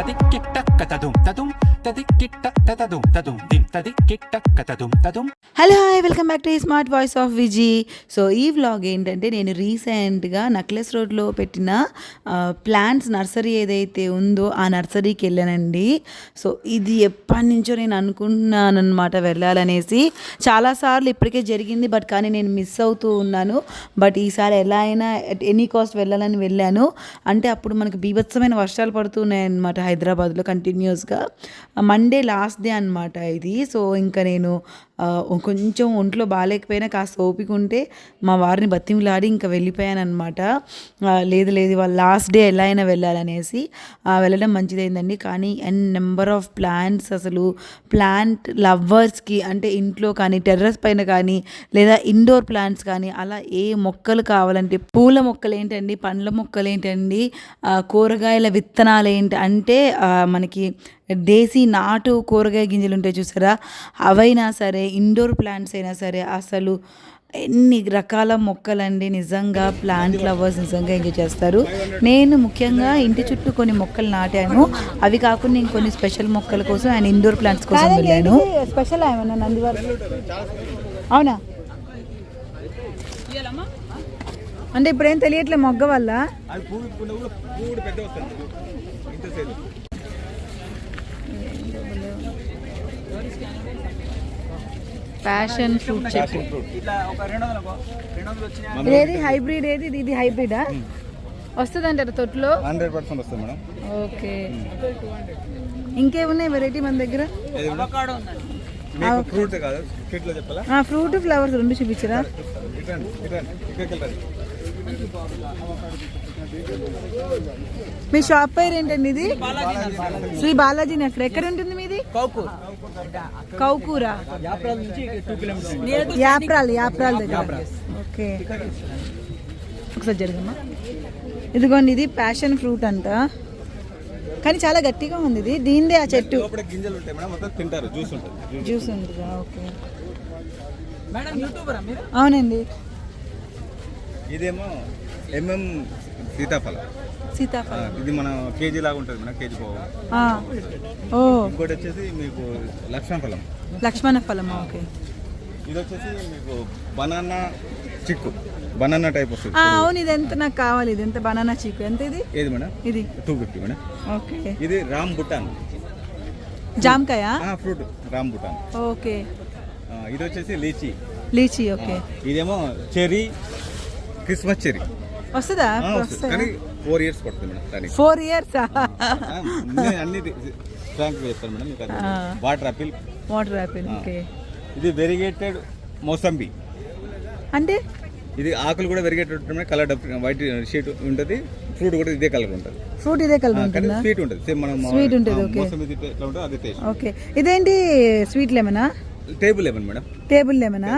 tadikik tak katadum tadum hello hi welcome back to smart voice of Viji so ఈ vlog ఏంటంటే నేను రీసెంట్గా necklace రోడ్లో పెట్టిన ప్లాంట్స్ నర్సరీ ఏదైతే ఉందో ఆ నర్సరీకి వెళ్ళానండి. సో ఇది ఎప్పటి నుంచో నేను అనుకుంటున్నాను వెళ్ళాలనేసి. చాలాసార్లు ఇప్పటికే జరిగింది బట్ కానీ నేను మిస్ అవుతూ ఉన్నాను. బట్ ఈసారి ఎలా అయినా అట్ ఎనీ కాస్ట్ వెళ్ళాలని వెళ్ళాను. అంటే అప్పుడు మనకు బీభత్సమైన వర్షాలు పడుతున్నాయి అనమాట హైదరాబాద్లో కంటిన్యూస్గా మండే లాస్ట్ డే అనమాట ఇది. సో ఇంకా నేను కొంచెం ఒంట్లో బాగాలేకపోయినా కాస్త ఓపిక ఉంటే మా వారిని బతిమిలాడి ఇంకా వెళ్ళిపోయాను అనమాట లేదు లేదు వాళ్ళ లాస్ట్ డే ఎలా అయినా వెళ్ళాలనేసి. వెళ్ళడం మంచిదైందండి. కానీ అండ్ నెంబర్ ఆఫ్ ప్లాంట్స్ అసలు ప్లాంట్ లవర్స్కి అంటే ఇంట్లో కానీ టెర్రస్ పైన కానీ లేదా ఇండోర్ ప్లాంట్స్ కానీ అలా ఏ మొక్కలు కావాలంటే పూల మొక్కలు ఏంటండి పండ్ల మొక్కలు ఏంటండి కూరగాయల విత్తనాలు ఏంటి అంటే మనకి దేశీ నాటు కూరగాయ గింజలు ఉంటాయి చూసారా? అవైనా సరే ఇండోర్ ప్లాంట్స్ అయినా సరే అసలు ఎన్ని రకాల మొక్కలండి. నిజంగా ప్లాంట్ లవర్స్ నిజంగా ఎంజాయ్ చేస్తారు. నేను ముఖ్యంగా ఇంటి చుట్టూ కొన్ని మొక్కలు నాటాను. అవి కాకుండా నేను కొన్ని స్పెషల్ మొక్కల కోసం అండ్ ఇండోర్ ప్లాంట్స్ కోసం వెళ్ళాను. స్పెషల్ ఏమన్నా నందివరం అవునా? అంటే ఇప్పుడు ఏం తెలియట్లే మొగ్గ వల్ల. ప్యాషన్ ఫ్రూట్ చెట్టు ఏది హైబ్రిడ్ ఏది? ఇది- ఇది హైబ్రిడా వస్తుంది అంటారు తొట్టులో హండ్రెడ్ పర్సెంట్ వస్తుంది మేడం. ఓకే. ఇంకేమున్నాయి వెరైటీ మన దగ్గర? అవకాడో ఉందండి. మీకు ఫ్రూట్ కాదు ఫ్రూట్ ఫ్లవర్స్ రెండు చూపించరా? మీ షాప్ పేరు ఏంటండి ఇది శ్రీ బాలాజీ నర్సరీ ఎక్కడ ఉంటుంది మీది? కౌకు కౌకూరా. యాప్రాల్ నుంచి టూ కిలోమీటర్స్ యాప్రాల్ యాప్రాల్ దగ్గర. ఓకే. ఒకసారి జరగమ్మా. ఇదిగోండి ఇది ప్యాషన్ ఫ్రూట్ అంట. కానీ చాలా గట్టిగా ఉంది ఇది. దీనిదే ఆ చెట్టు. గింజలు ఉంటాయి మేడం మొత్తం తింటారు. జ్యూస్ ఉంటుంది జ్యూస్ ఉంటుందా. ఓకే. మేడం యూట్యూబరా మీరు? అవునండి. ఇదేమో ఎంఎం సీతాఫలం. సీతాఫలం. ఇది మన కేజీ లాగా ఉంటుంది మేడం కేజీ పోవు. ఓ. ఇంకోటి వచ్చేసి మీకు లక్షణ ఫలం లక్ష్మణ ఫలం ఓకే. ఇది వచ్చేసి మీకు బనానా చిక్కు. బనానా టైప్ వస్తుంది. అవును ఇది ఎంత నాకు కావాలి? ఇది ఎంత బనానా చీకు ఎంత ఇది? ఏది మేడం? ఇది. Two fifty madam. ఓకే. ఇది రామ్ బుటాన్ జామకాయ? ఫ్రూట్. Rambutan okay. ఇది వచ్చేసి లీచీ. Lychee okay. ఇదేమో చెరీ క్రిస్మస్ చెరీ వస్తుంది. కానీ ఫోర్ ఇయర్స్ పడుతుంది మేడం దానికి. Four years? అన్ని ఫ్రాంక్ చెప్తాను మేడం మీకు. Water apple. వాటర్ యాపిల్ ఆ. ఓకే. ఇది వెరిగేటెడ్ మోసంబి. అంటే? ఇది ఆకులు కూడా వెరిగేటెడ్ ఉంటుంది కలర్ వైట్ షీట్ ఉంటుంది ఫ్రూట్ కూడా ఇదే కలర్ ఉంటుంది. ఫ్రూట్ ఇదే కలర్ ఉంటుందా? స్వీట్ ఉంటుంది సేమ్ మనం Sweet ఉంటుంది, okay. మోసంబి ఎట్లా ఉంటుందో అదే టేస్ట్ ఓకే. ఇదేంటి sweet లెమనా? Table lemon madam. Table లెమనా?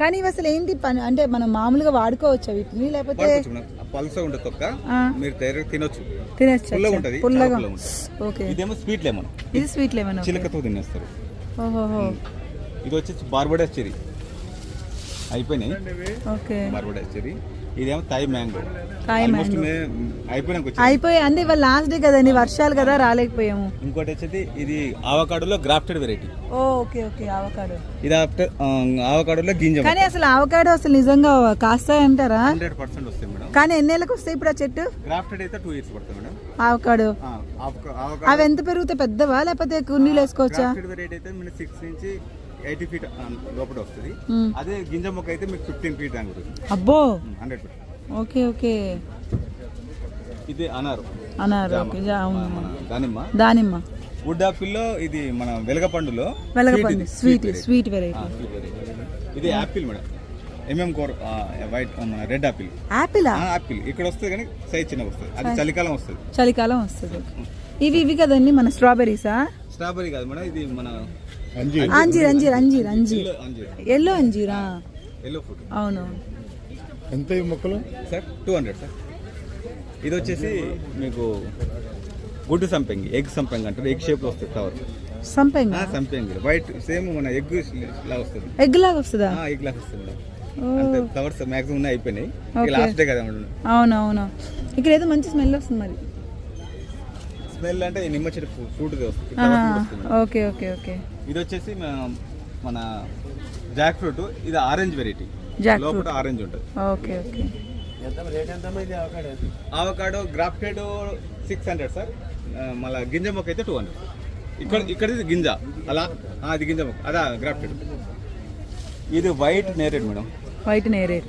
కానీ ఇవి అసలు ఏంటి పని? అంటే మనం మామూలుగా వాడుకోవచ్చా వీటిని లేకపోతే పల్స ఉంటుంది తొక్క. మీరు డైరెక్ట్ తినొచ్చు. తినచ్చు పుల్లగా ఉంటుంది. పుల్లగా. ఓకే. ఇదేమో స్వీట్ లెమన్. ఇది స్వీట్ లెమన్ చిలకతో తినేస్తారు. ఓహోహో. ఇది వచ్చేసి బార్బడస్ చెరీ అయిపోయినాయి. ఓకే. బార్బడస్ చెరీ ఇదేమో థాయ్ మ్యాంగో. థాయ్ ఆల్మోస్ట్ అయిపోయినాక వచ్చింది. అయిపోయి అంటే ఇవాళ లాస్ట్ డే కదండి వర్షాలు కదా రాలేకపోయాము. ఇంకోటి వచ్చేసి ఇది ఆవకాడోలో grafted variety okay okay avocado. ఇది ఆఫ్టర్ ఆవకాడోలో గింజ కానీ అసలు ఆవకాడో అసలు నిజంగా కాస్తాయి అంటారా హండ్రెడ్ పర్సెంట్ వస్తాయి కానీ ఎన్నేళ్ళకి వస్తాయి ఇప్పుడు ఆ చెట్టు? గ్రాఫ్టెడ్ అయితే టూ ఇయర్స్ పడుతుంది మేడం. ఆవకాడో అవి ఎంత పెరుగుతాయి? పెద్దవా? లేకపోతే కుండీలు వేసుకోవచ్చా? వెరైటీ అయితే మీకు సిక్స్ నుంచి ఎయిటీ ఫీట్ లోపల వస్తుంది. అదే గింజ మొక్క అయితే మీకు ఫిఫ్టీన్ ఫీట్ ఉంటుంది అబ్బో! Hundred percent okay okay. ఇది అనారు. మన దానిమ్మ. దానిమ్మ. వుడ్ ఆపిల్లో ఇది మన వెలగపండులో వెలగపండు స్వీట్. Sweet variety. ఇది యాపిల్ మేడం. ఎంఎం కోర్ వైట్ మన రెడ్ ఆపిల్ యాపిలా ఆపిల్ ఇక్కడ వస్తుంది కానీ సైజ్ చిన్నగా వస్తుంది. అది చలికాలం వస్తుంది. చలికాలం వస్తుంది ఇవి ఇవి కదండి మన స్ట్రాబెర్రీసా స్ట్రాబెరీ కాదు మేడం ఇది మన అంజీర్. అంజీర్ అంజీర్ అంజీర్ ఎల్లో అంజీర్. ఎల్లో ఫ్రూట్ అవును. ఎంత ఈ మొక్కలు? Sir two hundred sir. ఇది వచ్చేసి మీకు గుడ్డు సంపెంగి ఎగ్ సంపెంగి అంటారు. ఎగ్ షేప్లో వస్తుంది ఫ్లవర్ సంపెంగ? సంపెంగి. వైట్ సేమ్ మన ఎగ్ లా వస్తుంది. ఎగ్ లాగా వస్తుందా? ఎగ్ లా వస్తుంది ఫ్లవర్స్ మాక్సిమం ఉన్నాయి అయిపోయినాయి. లాస్ట్ డే కదా మేడం అవును అవును ఇక్కడ ఏదో మంచి స్మెల్ వస్తుంది మరి. స్మెల్ అంటే నిమ్మ చెట్టు ఫ్రూట్ వస్తుంది. Okay okay okay. ఇది వచ్చేసి మన- జాక్ ఫ్రూట్ ఇది ఆరెంజ్ వెరైటీ లోపల. ఆరెంజ్ ఉంటుంది. Okay okay. Avocado grafted six hundred sir మళ్ళా గింజ మొక్క అయితే టూ హండ్రెడ్ ఇక్కడ ఇక్కడ గింజ. అలా అది గింజ మొక్క. అదా గ్రాఫ్టెడ్ ఇది వైట్ నేరేడ్ మేడం. వైట్ నేరేడు.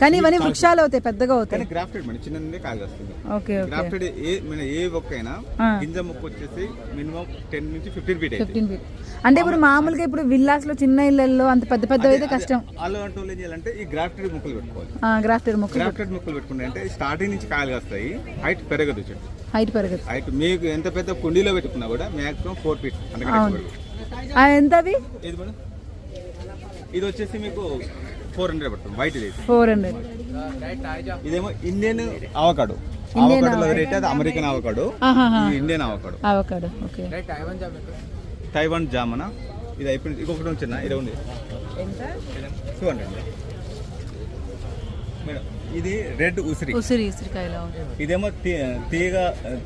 కానీ ఇవన్నీ వృక్షాలు అవుతాయి పెద్దగా కానీ అవుతాయి గ్రాఫ్టెడ్ మేడం చిన్నదే కాయ వస్తుంది ఓకే ఓకే. గ్రాఫ్టెడ్ ఏ మన ఏ మొక్క అయినా ఆ. గింజ మొక్క వచ్చేసి మినిమం టెన్ నుంచి ఫిఫ్టీన్ ఫీట్ అయితే ఫిఫ్టీన్ ఫీట్ అంటే ఇప్పుడు మామూలుగా ఇప్పుడు విల్లాస్లో చిన్న ఇళ్ళల్లో అంత పెద్ద పెద్ద అయితే కష్టం. అలా అంటే వాళ్ళు ఏం చేయాలంటే ఈ గ్రాఫ్టెడ్ మొక్కలు పెట్టుకోవాలి. గ్రాఫ్టెడ్ మొక్కలు గ్రాఫ్టెడ్ మొక్కలు పెట్టుకుంటే అంటే స్టార్టింగ్ నుంచి కాయలు వస్తాయి హైట్ పెరగదు చెట్టు. హైట్ పెరగదు. హైట్ మీకు ఎంత పెద్ద కుండీలో పెట్టుకున్నా కూడా మాక్సిమం ఫోర్ ఫీట్ అవును. అవి ఏది మేడం? ఇది వచ్చేసి మీకు ఫోర్ హండ్రెడ్ పడుతుంది. వైట్ ఇది. ఫోర్ హండ్రెడ్ ఇదేమో Indian avocado Indian avocado variety అది అమెరికన్ ఆవకాడో ఆహాహా. ఇది Indian avocado avocado okay Taiwan జామనా. ఇది అయిపోయింది. ఇంకొకటి వచ్చిన ఇది ఉంది. టూ హండ్రెడ్ మేడం ఇది రెడ్ ఉసిరి. ఉసిరి ఉసిరికాయలో ఇదేమో తీగ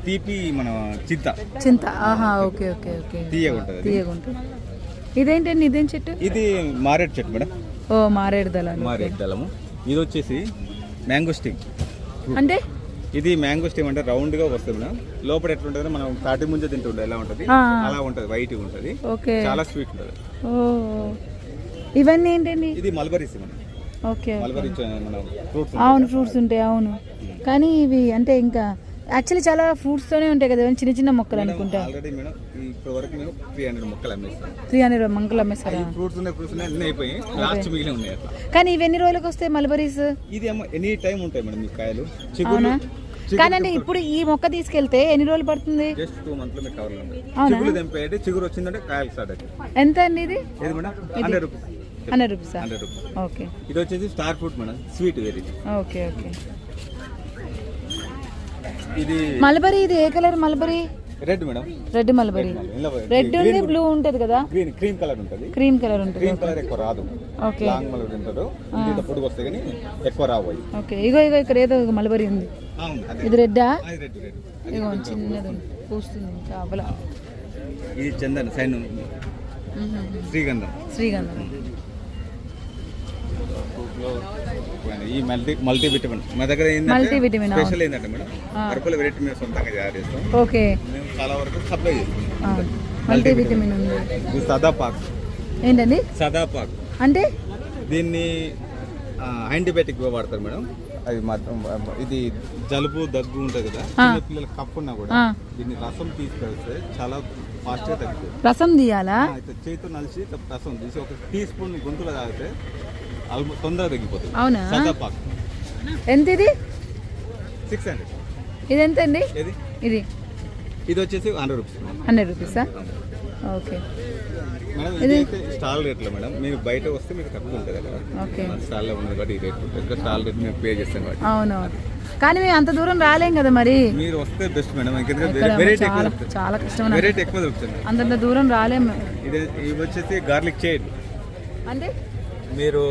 తీపి మన చింత. చింత ఆహా ఓకే ఓకే ఓకే. తీయగా ఉంటుంది తీయగా ఉంటుంది ఇదేంటండి ఇదేం చెట్టు? ఇది మారేడు చెట్టు మేడం. ఓ మారేడు దళాలు. మారేడు దళము. ఇది వచ్చేసి మ్యాంగో స్టిక్ అంటే? ఇది మ్యాంగో స్టిక్ అంటే రౌండ్గా వస్తుంది మేడం. లోపల ఎట్లా ఉంటుంది మనం తాటి ముంజ తింటుండే ఎలా ఉంటుంది. అలా ఉంటుంది వైట్ ఉంటుంది. ఓకే. చాలా స్వీట్ ఉంటుంది. ఓ. ఇవన్నీ ఏంటండి? ఇది మల్బరీస్ ఓకే మల్బరీ మన ఫ్రూట్స్ అవును ఫ్రూట్స్ ఉంటాయి అవును. కానీ ఇవి అంటే ఇంకా యాక్చువల్లీ చాలా ఫ్రూట్స్ తోనే ఉంటాయి కదా చిన్న చిన్న మొక్కలు అనుకుంటా. ఆల్రెడీ మేడం ఇప్పటి వరకు మేము త్రీ హండ్రెడ్ మొక్కలు అమ్మేస్తాం త్రీ హండ్రెడ్ అమ్మేస్తారా ఫ్రూట్స్ ఉన్నాయి ఫ్రూట్స్ ఉన్నాయి అన్నీ అయిపోయి లాస్ట్ మిగిలి ఉన్నాయి అట్లా. కానీ ఇవి ఎన్ని రోజులకు వస్తాయి మల్బరీస్? ఇది ఏమో ఎనీ టైం ఉంటాయి మేడం ఈ కాయలు. చిగురు కానీ అంటే ఇప్పుడు ఈ మొక్క తీసుకెళ్తే ఎన్ని రోజులు పడుతుంది? జస్ట్ టూ లో మీకు? చిగురు తెంపేయండి చిగురు వచ్చిందంటే కాయలు స్టార్ట్ ఎంత అండి ఇది? మేడం హండ్రెడ్ రూపీస్ హండ్రెడ్ రూపీసా హండ్రెడ్ రూపీస్ ఓకే ఇది వచ్చేసి star fruit madam sweet variety okay okay ఇది మల్బరీ ఇది ఏ colour mulberry? Red madam. Red mulberry. Red ఉంది బ్లూ ఉంటది కదా? గ్రీన్ క్రీమ్ కలర్ ఉంటుంది. క్రీమ్ కలర్ ఉంటుంది క్రీమ్ కలర్ ఎక్కువ రాదు. ఓకే లాంగ్ మలర్ తింటారు ఇంత పొడుగు వస్తాయి కానీ ఎక్కువ రావు ఓకే ఇగో ఇగో ఇక్కడ ఏదో మల్బరీ ఉంది. ఇది రెడ్డా? ఇగో చిన్నది. పూస్తుంది ఇంకా అవల. ఇది చందన్ సైన్ శ్రీగంధం. శ్రీగంధం. ఈ మల్టీ మల్టీ విటమిన్ మా దగ్గర Multivitamin, అవును. స్పెషల్ ఏంటంటే మేడం అరకుల వెరైటీ మేము సొంతంగా తయారు చేస్తాం. ఓకే. మేము చాలా వరకు సప్లై చేస్తాం. మల్టీ విటమిన్ ఉంది. ఇది సదాపాక్ ఏంటండి? సదాపాక్ అంటే? దీన్ని యాంటీబయాటిక్ వాడతారు మేడం. అది మాత్రం ఇది జలుబు దగ్గు ఉంటుంది కదా పిల్లల కప్పు ఉన్నా కూడా. దీన్ని రసం తీసుకెళ్తే చాలా ఫాస్ట్గా తగ్గుతుంది. రసం తీయాలా? చేతితో నలిచి ఇట్లా రసం తీసి ఒక టీ స్పూన్ గొంతులో తాగితే తొందరగా తగ్గిపోతుంది. అవునా? ఎంత ఇది సిక్స్ హండ్రెడ్ ఇది ఎంత అండి ఇది. ఇది వచ్చేసి హండ్రెడ్ రూపీస్ హండ్రెడ్ రూపీసా ఓకే. మేడం స్టాల్ రేట్లో మేడం మీరు బయట వస్తే మీకు తక్కువ ఉంటుంది కదా. స్టాల్లో ఉన్నది కాబట్టి ఈ రేట్ ఉంటుంది. స్టాల్ రేట్ మేము పే చేస్తాం కాబట్టి. అవునవును. కానీ మేము అంత దూరం రాలేం కదా మరి. మీరు వస్తే బెస్ట్ మేడం వెరైటీ చాలా కష్టం. వెరైటీ ఎక్కువ దొరుకుతుంది. అంతంత దూరం రాలేం. మేము. ఇది ఇవి వచ్చేసి గార్లిక్ చైన్ అంటే? మీరు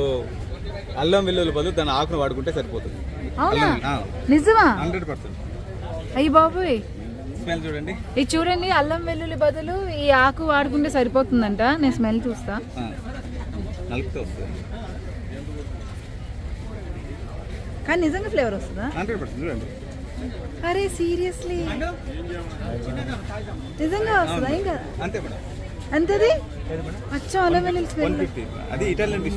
అల్లం వెల్లుల్లి బదులు దాని ఆకును వాడుకుంటే సరిపోతుంది. అవునా? నిజమా? Hundred percent. అయ్యి బాబోయ్. స్మెల్ చూడండి. ఇది చూడండి అల్లం వెల్లుల్లి బదులు ఈ ఆకు వాడుకుంటే సరిపోతుందంట. నేను స్మెల్ చూస్తా. నలుపుతో వస్తుంది. కానీ నిజంగా ఫ్లేవర్ వస్తుందా? హండ్రెడ్ పర్సెంట్ చూడండి. అరే సీరియస్లీ. నిజంగా వస్తుందా? ఇంకా అంతే మేడం. ఎంతది? అచ్చం అల్లం వెల్లుల్లి స్మెల్ అది ఇటాలియన్ డిష్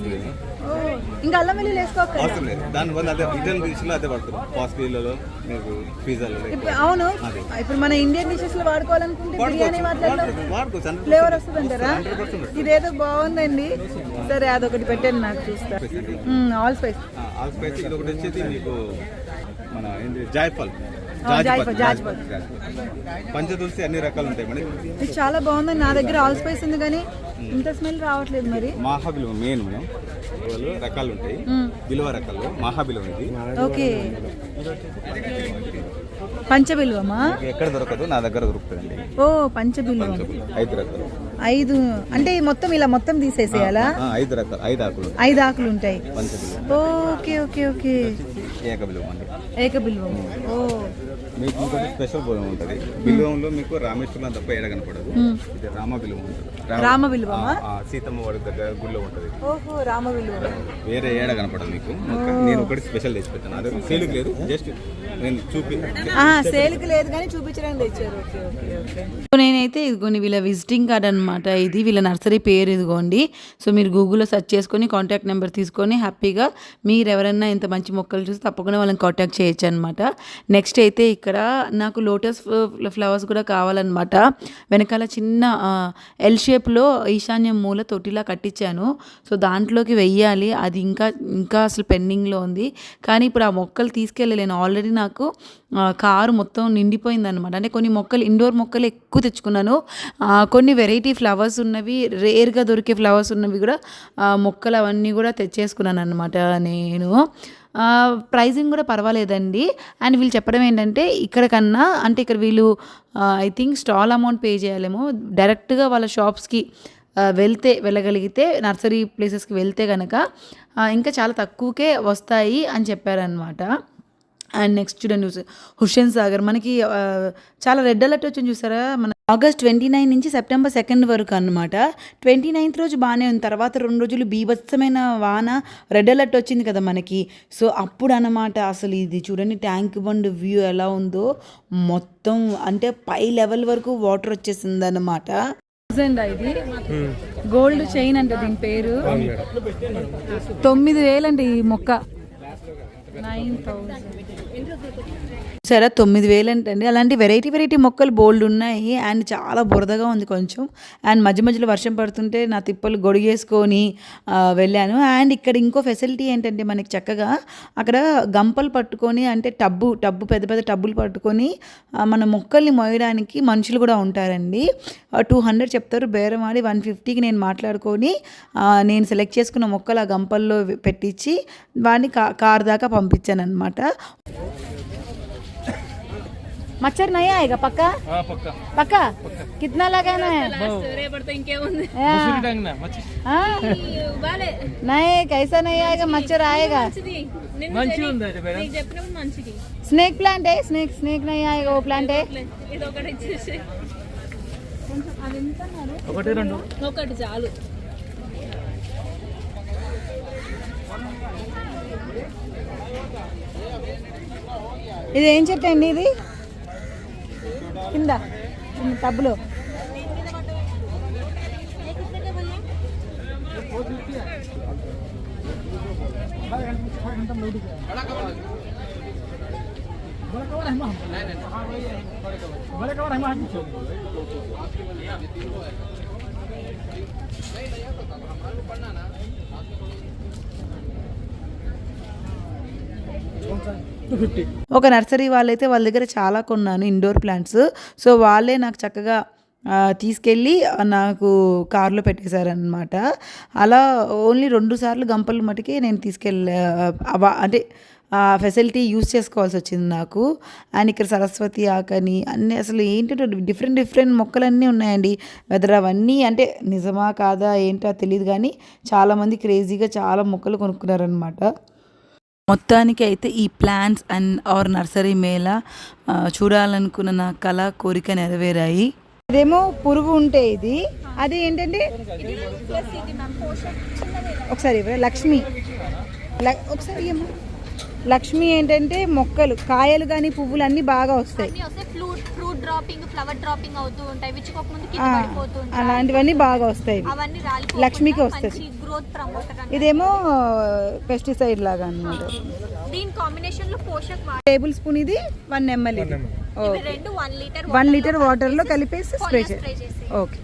ఇంకా అల్లం వెల్లుల్లి వేసుకోకర్లా అవసరం లేదు. దాని వల్ల అదే ఇటాలియన్ డిష్లో అదే పడుతుంది పాస్టీలలో మీకు ఇప్పుడు అవును. ఇప్పుడు మన ఇండియన్ డిషెస్లో వాడుకోవాలనుకుంటే బిర్యానీ వాటిలో ఫ్లేవర్ వస్తుంది. అంటారా ఇదేదో బాగుందండి. సరే అదొకటి పెట్టండి నాకు చూస్తా. ఆల్ స్పైస్ ఆల్ స్పైస్ ఇది ఒకటి వచ్చేసి మీకు మన ఏంటి జాయ్ఫల్. పంచతులసి అన్ని రకాలు ఉంటాయి మేడం ఇది చాలా బాగుందండి నా దగ్గర ఆల్ స్పైస్ ఉంది కానీ ఇంత స్మెల్ రావట్లేదు మరి. మహాబిలువ మెయిన్ మేడం. రకాలు ఉంటాయి. బిలువ రకాలు మహాబిలువ ఇది ఓకే. పంచబిల్వమా మీకు ఎక్కడ దొరకదు నా దగ్గర దొరుకుతుందండి. ఓ పంచబిల్వం ఐదు రకాలు. ఐదు అంటే మొత్తం ఇలా మొత్తం తీసేసేయాలా? ఐదు రకాలు ఐదు ఆకులు ఉంటాయి. ఐదు ఆకులు ఉంటాయి. Okay okay okay. ఏకబిలువ అండి ఏకబిల్వం. ఓ. మీకు ఇంకొక స్పెషల్ బోధం ఉంటుంది. బిల్వంలో మీకు రామేశ్వరం తప్ప ఏడ కనపడదు. ఇది రామ బిల్వం ఉంటుంది. రామ సీతమ్మ వాడి దగ్గర గుడిలో ఉంటుంది. ఓహో రామ వేరే ఏడ కనపడదు మీకు. నేను ఒకటి స్పెషల్ తెచ్చి పెట్టాను అది లేదు జస్ట్ సేల్కి లేదు కానీ చూపించడానికి తెచ్చారు. Okay okay okay. నేనైతే ఇదిగోండి వీళ్ళ విజిటింగ్ కార్డ్ అనమాట ఇది వీళ్ళ నర్సరీ పేరు ఇదిగోండి. సో మీరు గూగుల్లో సెర్చ్ చేసుకొని కాంటాక్ట్ నెంబర్ తీసుకొని హ్యాపీగా మీరు ఎవరైనా ఇంత మంచి మొక్కలు చూసి తప్పకుండా వాళ్ళని కాంటాక్ట్ చేయొచ్చు అనమాట నెక్స్ట్ అయితే ఇక్కడ నాకు లోటస్ ఫ్లవర్స్ కూడా కావాలన్నమాట. వెనకాల చిన్న ఎల్ షేప్లో ఈశాన్యం మూల తొట్టిలా కట్టించాను. సో దాంట్లోకి వెయ్యాలి. అది ఇంకా ఇంకా అసలు పెండింగ్లో ఉంది. కానీ ఇప్పుడు ఆ మొక్కలు తీసుకెళ్ళలేను. ఆల్రెడీ నాకు నాకు కారు మొత్తం నిండిపోయిందనమాట అంటే కొన్ని మొక్కలు ఇండోర్ మొక్కలు ఎక్కువ తెచ్చుకున్నాను. కొన్ని వెరైటీ ఫ్లవర్స్ ఉన్నవి రేర్గా దొరికే ఫ్లవర్స్ ఉన్నవి కూడా మొక్కలు అవన్నీ కూడా తెచ్చేసుకున్నాను అనమాట నేను ప్రైజింగ్ కూడా పర్వాలేదండి. అండ్ వీళ్ళు చెప్పడం ఏంటంటే ఇక్కడ కన్నా అంటే ఇక్కడ వీళ్ళు I think stall amount pay చేయాలేమో డైరెక్ట్గా వాళ్ళ షాప్స్కి వెళ్తే వెళ్ళగలిగితే నర్సరీ ప్లేసెస్కి వెళ్తే కనుక ఇంకా చాలా తక్కువకే వస్తాయి అని చెప్పారనమాట అండ్ నెక్స్ట్ చూడండి చూసి హుషేన్ సాగర్. మనకి చాలా రెడ్ అలర్ట్ వచ్చింది చూసారా? మన ఆగస్ట్ ట్వంటీ నైన్ నుంచి సెప్టెంబర్ సెకండ్ వరకు అనమాట ట్వంటీ నైన్త్ రోజు బాగానే ఉంది. తర్వాత రెండు రోజులు బీభత్సమైన వాన రెడ్ అలర్ట్ వచ్చింది కదా మనకి. సో అప్పుడు అనమాట అసలు ఇది చూడండి ట్యాంక్ బండ్ వ్యూ ఎలా ఉందో. మొత్తం అంటే పై లెవెల్ వరకు వాటర్ వచ్చేసింది అనమాట ఇది. గోల్డ్ చైన్ అంట దీని పేరు. తొమ్మిది వేలండి ఈ మొక్క. సరే తొమ్మిది వేలు ఏంటండి అలాంటి వెరైటీ వెరైటీ మొక్కలు బోల్డ్ ఉన్నాయి. అండ్ చాలా బురదగా ఉంది కొంచెం. అండ్ మధ్య మధ్యలో వర్షం పడుతుంటే నా తిప్పలు గొడిగేసుకొని వెళ్ళాను. అండ్ ఇక్కడ ఇంకో ఫెసిలిటీ ఏంటంటే మనకి చక్కగా అక్కడ గంపలు పట్టుకొని అంటే టబ్బు టబ్బు పెద్ద పెద్ద టబ్బులు పట్టుకొని మన మొక్కల్ని మోయడానికి మనుషులు కూడా ఉంటారండి. టూ హండ్రెడ్ చెప్తారు. బేరం ఆడి వన్ ఫిఫ్టీకి నేను మాట్లాడుకొని నేను సెలెక్ట్ చేసుకున్న మొక్కలు ఆ గంపల్లో పెట్టించి వాడిని కా కార్ దాకా పంపించాను అనమాట मच्छर नहीं आएगा पक्का हाँ पक्का पक्का कितना लगाना है రేపటితో ఇంకేముంది हाँ, टांगना मच्छी हाँ? బాలే नहीं कैसा नहीं आएगा मच्छर आएगा మంచిది నిన్ను మంచిగా తెలియ- ఉంది అది మేడం. నీకు చెప్పినప్పుడు మంచిది स्नेक प्लांट है स्नेक स्नेक नहीं आएगा वो प्लांट है ఇది ఒకటి ఇచ్చేసి ఒకటి రెండు ఒకటి చాలు ఇది ఏం చెట్టు అండి ఇది? కింద కింద టబ్బులో. ఒక నర్సరీ వాళ్ళైతే వాళ్ళ దగ్గర చాలా కొన్నాను ఇండోర్ ప్లాంట్స్. సో వాళ్ళే నాకు చక్కగా తీసుకెళ్ళి నాకు కార్లో పెట్టేశారనమాట అలా ఓన్లీ రెండు సార్లు గంపలు మటుకే నేను తీసుకెళ్ళా అంటే ఫెసిలిటీ యూస్ చేసుకోవాల్సి వచ్చింది నాకు. అండ్ ఇక్కడ సరస్వతి ఆకని అన్నీ అసలు ఏంటంటే డిఫరెంట్ డిఫరెంట్ మొక్కలన్నీ ఉన్నాయండి. వెదర్ అవన్నీ అంటే నిజమా కాదా ఏంటో తెలియదు కానీ చాలామంది క్రేజీగా చాలా మొక్కలు కొనుక్కున్నారనమాట మొత్తానికి అయితే ఈ plants and our nursery mela ఆ, చూడాలనుకున్న నా కళ కోరిక నెరవేరాయి. ఇదేమో పురుగు ఉంటే ఇది. అది ఏంటంటే ఒకసారి? లక్ష్మి. ఒకసారి ఇయ్యమ్మా. లక్ష్మి ఏంటంటే మొక్కలు కాయలు కానీ పువ్వులు అన్నీ బాగా వస్తాయి. అన్ని వస్తాయి. Flute fruit dropping flower dropping అవుతూ ఉంటాయి. కింద పడిపోతూ అలాంటివన్నీ బాగా వస్తాయి. అవన్నీ రాలి లక్ష్మికి వస్తుంది. గ్రోత్ ప్రమోటర్ అని ఇదేమో పెస్టిసైడ్ లాగా అన్నమాట. దీని కాంబినేషన్లో పోషక్ వా- టేబుల్ స్పూన్ ఇది వన్ ఎంఎల్ ఇది. రెండు వన్ లీటర్ వన్ లీటర్ వాటర్లో కలిపేసి స్ప్రే చేసి ఓకే.